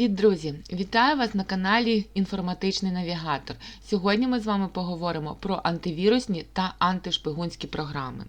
Привіт, друзі! Вітаю вас на каналі Інформатичний Навігатор. Сьогодні ми з вами поговоримо про антивірусні та антишпигунські програми.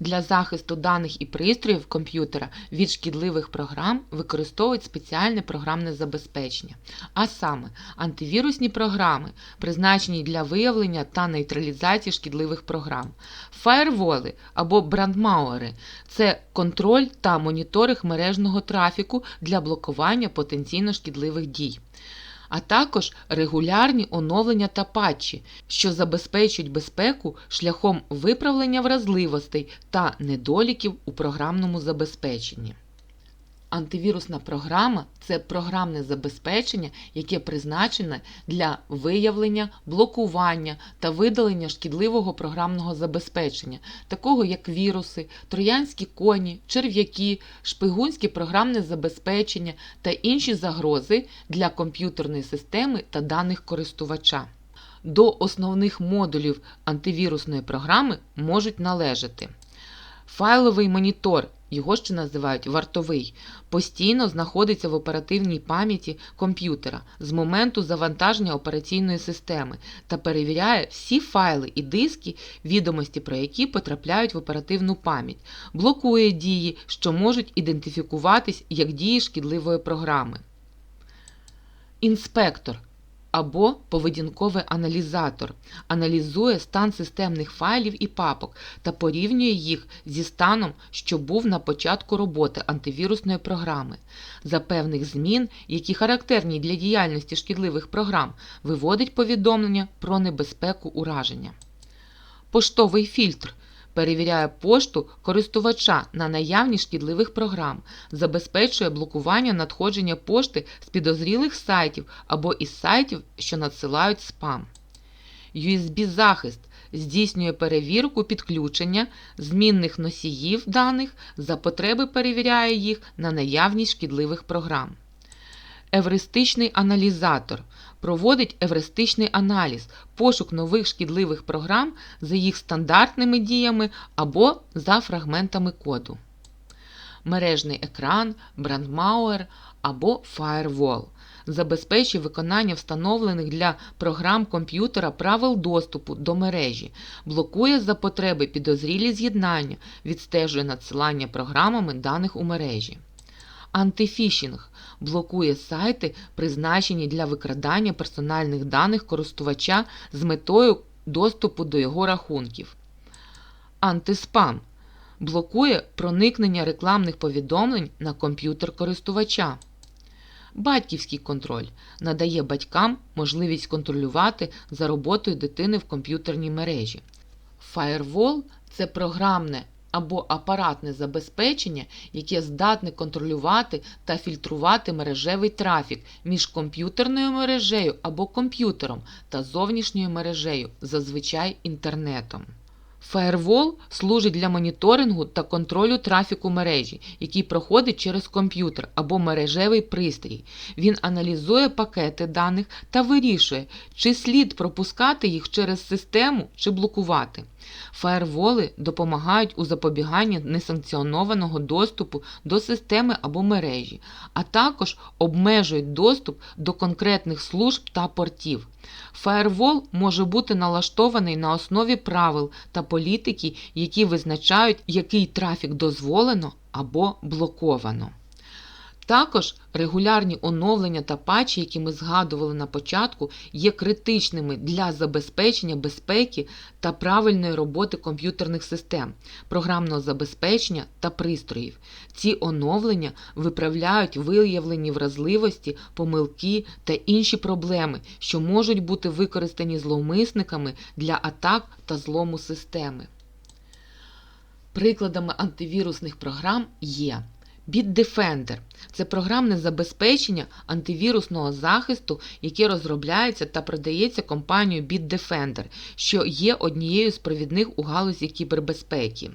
Для захисту даних і пристроїв комп'ютера від шкідливих програм використовують спеціальне програмне забезпечення, а саме антивірусні програми, призначені для виявлення та нейтралізації шкідливих програм, фаєрволи або брандмауери це контроль та моніторинг мережного трафіку для блокування потенційно шкідливих дій а також регулярні оновлення та патчі, що забезпечують безпеку шляхом виправлення вразливостей та недоліків у програмному забезпеченні. Антивірусна програма це програмне забезпечення, яке призначене для виявлення, блокування та видалення шкідливого програмного забезпечення, такого як віруси, троянські коні, черв'яки, шпигунське програмне забезпечення та інші загрози для комп'ютерної системи та даних користувача. До основних модулів антивірусної програми можуть належати файловий монітор його ще називають вартовий, постійно знаходиться в оперативній пам'яті комп'ютера з моменту завантаження операційної системи та перевіряє всі файли і диски, відомості про які потрапляють в оперативну пам'ять, блокує дії, що можуть ідентифікуватись як дії шкідливої програми. Інспектор або поведінковий аналізатор, аналізує стан системних файлів і папок та порівнює їх зі станом, що був на початку роботи антивірусної програми. За певних змін, які характерні для діяльності шкідливих програм, виводить повідомлення про небезпеку ураження. Поштовий фільтр перевіряє пошту користувача на наявність шкідливих програм, забезпечує блокування надходження пошти з підозрілих сайтів або із сайтів, що надсилають спам. USB-захист здійснює перевірку підключення змінних носіїв даних, за потреби перевіряє їх на наявність шкідливих програм. Евристичний аналізатор проводить евристичний аналіз, пошук нових шкідливих програм за їх стандартними діями або за фрагментами коду. Мережний екран, брандмауер або Firewall забезпечує виконання встановлених для програм комп'ютера правил доступу до мережі, блокує за потреби підозрілі з'єднання, відстежує надсилання програмами даних у мережі. Антифішінг блокує сайти, призначені для викрадання персональних даних користувача з метою доступу до його рахунків. Антиспам блокує проникнення рекламних повідомлень на комп'ютер користувача. Батьківський контроль надає батькам можливість контролювати за роботою дитини в комп'ютерній мережі. Firewall – це програмне або апаратне забезпечення, яке здатне контролювати та фільтрувати мережевий трафік між комп'ютерною мережею або комп'ютером та зовнішньою мережею, зазвичай інтернетом. Firewall служить для моніторингу та контролю трафіку мережі, який проходить через комп'ютер або мережевий пристрій. Він аналізує пакети даних та вирішує, чи слід пропускати їх через систему чи блокувати. Фаєрволи допомагають у запобіганні несанкціонованого доступу до системи або мережі, а також обмежують доступ до конкретних служб та портів. Фаєрвол може бути налаштований на основі правил та політики, які визначають, який трафік дозволено або блоковано. Також регулярні оновлення та патчі, які ми згадували на початку, є критичними для забезпечення безпеки та правильної роботи комп'ютерних систем, програмного забезпечення та пристроїв. Ці оновлення виправляють виявлені вразливості, помилки та інші проблеми, що можуть бути використані зловмисниками для атак та злому системи. Прикладами антивірусних програм є Bitdefender – це програмне забезпечення антивірусного захисту, яке розробляється та продається компанією Bitdefender, що є однією з провідних у галузі кібербезпеки.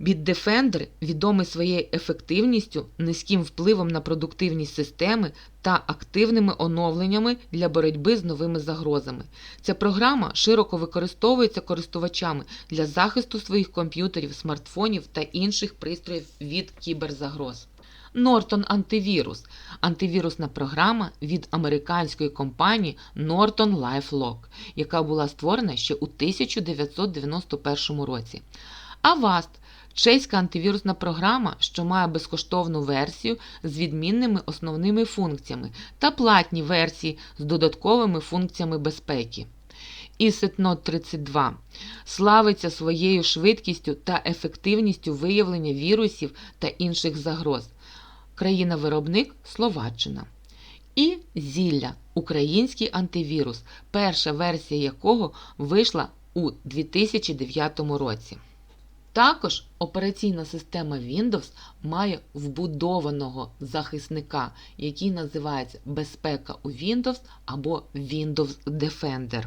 Bitdefender відомий своєю ефективністю, низьким впливом на продуктивність системи та активними оновленнями для боротьби з новими загрозами. Ця програма широко використовується користувачами для захисту своїх комп'ютерів, смартфонів та інших пристроїв від кіберзагроз. Norton Антивірус антивірусна програма від американської компанії Norton LifeLock, яка була створена ще у 1991 році. Avast – чеська антивірусна програма, що має безкоштовну версію з відмінними основними функціями та платні версії з додатковими функціями безпеки. ESETNOT 32 славиться своєю швидкістю та ефективністю виявлення вірусів та інших загроз. Країна-виробник Словаччина. І Зілля український антивірус, перша версія якого вийшла у 2009 році. Також операційна система Windows має вбудованого захисника, який називається Безпека у Windows або Windows Defender.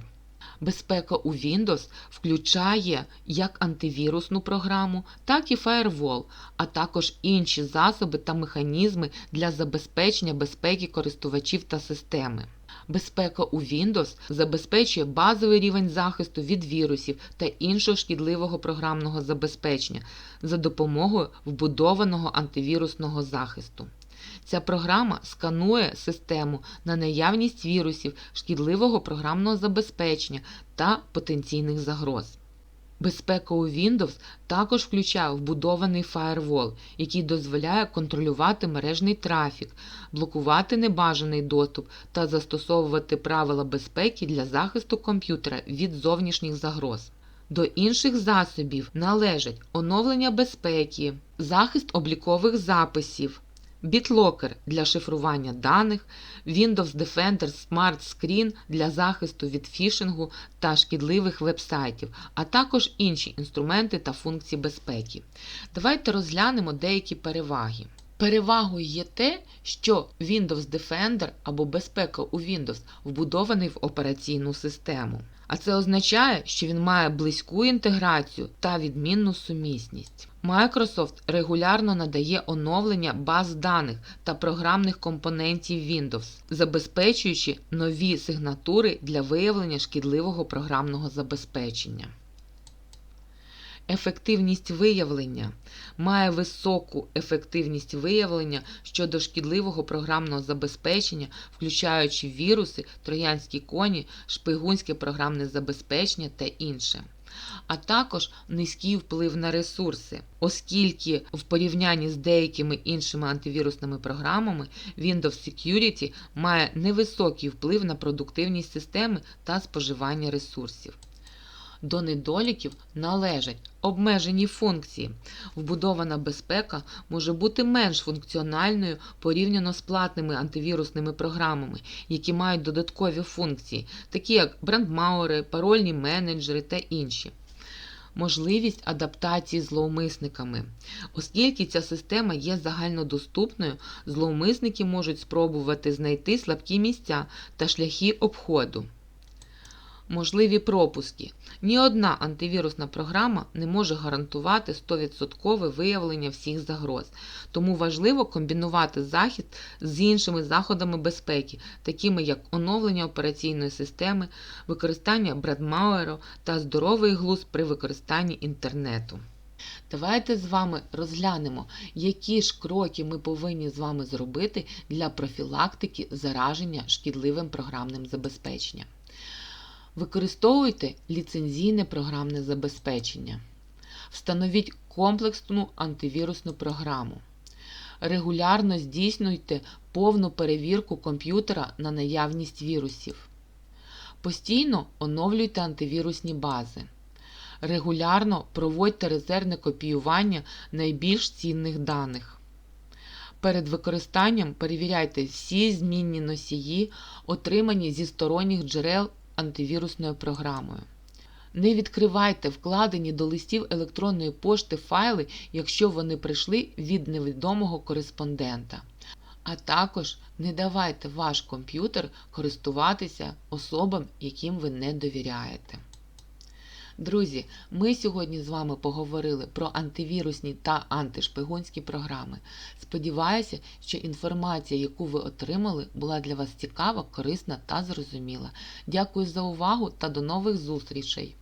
Безпека у Windows включає як антивірусну програму, так і Firewall, а також інші засоби та механізми для забезпечення безпеки користувачів та системи. Безпека у Windows забезпечує базовий рівень захисту від вірусів та іншого шкідливого програмного забезпечення за допомогою вбудованого антивірусного захисту. Ця програма сканує систему на наявність вірусів, шкідливого програмного забезпечення та потенційних загроз. Безпека у Windows також включає вбудований фаєрвол, який дозволяє контролювати мережний трафік, блокувати небажаний доступ та застосовувати правила безпеки для захисту комп'ютера від зовнішніх загроз. До інших засобів належать оновлення безпеки, захист облікових записів, BitLocker для шифрування даних, Windows Defender Smart Screen для захисту від фішингу та шкідливих вебсайтів, а також інші інструменти та функції безпеки. Давайте розглянемо деякі переваги. Перевагою є те, що Windows Defender або безпека у Windows вбудований в операційну систему. А це означає, що він має близьку інтеграцію та відмінну сумісність. Microsoft регулярно надає оновлення баз даних та програмних компонентів Windows, забезпечуючи нові сигнатури для виявлення шкідливого програмного забезпечення. Ефективність виявлення має високу ефективність виявлення щодо шкідливого програмного забезпечення, включаючи віруси, троянські коні, шпигунське програмне забезпечення та інше. А також низький вплив на ресурси, оскільки в порівнянні з деякими іншими антивірусними програмами Windows Security має невисокий вплив на продуктивність системи та споживання ресурсів. До недоліків належать обмежені функції. Вбудована безпека може бути менш функціональною порівняно з платними антивірусними програмами, які мають додаткові функції, такі як брендмауери, парольні менеджери та інші. Можливість адаптації зловмисниками. Оскільки ця система є загальнодоступною, зловмисники можуть спробувати знайти слабкі місця та шляхи обходу. Можливі пропуски. Ні одна антивірусна програма не може гарантувати 100% виявлення всіх загроз, тому важливо комбінувати захист з іншими заходами безпеки, такими як оновлення операційної системи, використання бредмауеру та здоровий глузд при використанні інтернету. Давайте з вами розглянемо, які ж кроки ми повинні з вами зробити для профілактики зараження шкідливим програмним забезпеченням. Використовуйте ліцензійне програмне забезпечення. Встановіть комплексну антивірусну програму. Регулярно здійснюйте повну перевірку комп'ютера на наявність вірусів. Постійно оновлюйте антивірусні бази. Регулярно проводьте резервне копіювання найбільш цінних даних. Перед використанням перевіряйте всі змінні носії, отримані зі сторонніх джерел антивірусною програмою. Не відкривайте вкладені до листів електронної пошти файли, якщо вони прийшли від невідомого кореспондента. А також не давайте ваш комп'ютер користуватися особам, яким ви не довіряєте. Друзі, ми сьогодні з вами поговорили про антивірусні та антишпигунські програми. Сподіваюся, що інформація, яку ви отримали, була для вас цікава, корисна та зрозуміла. Дякую за увагу та до нових зустрічей!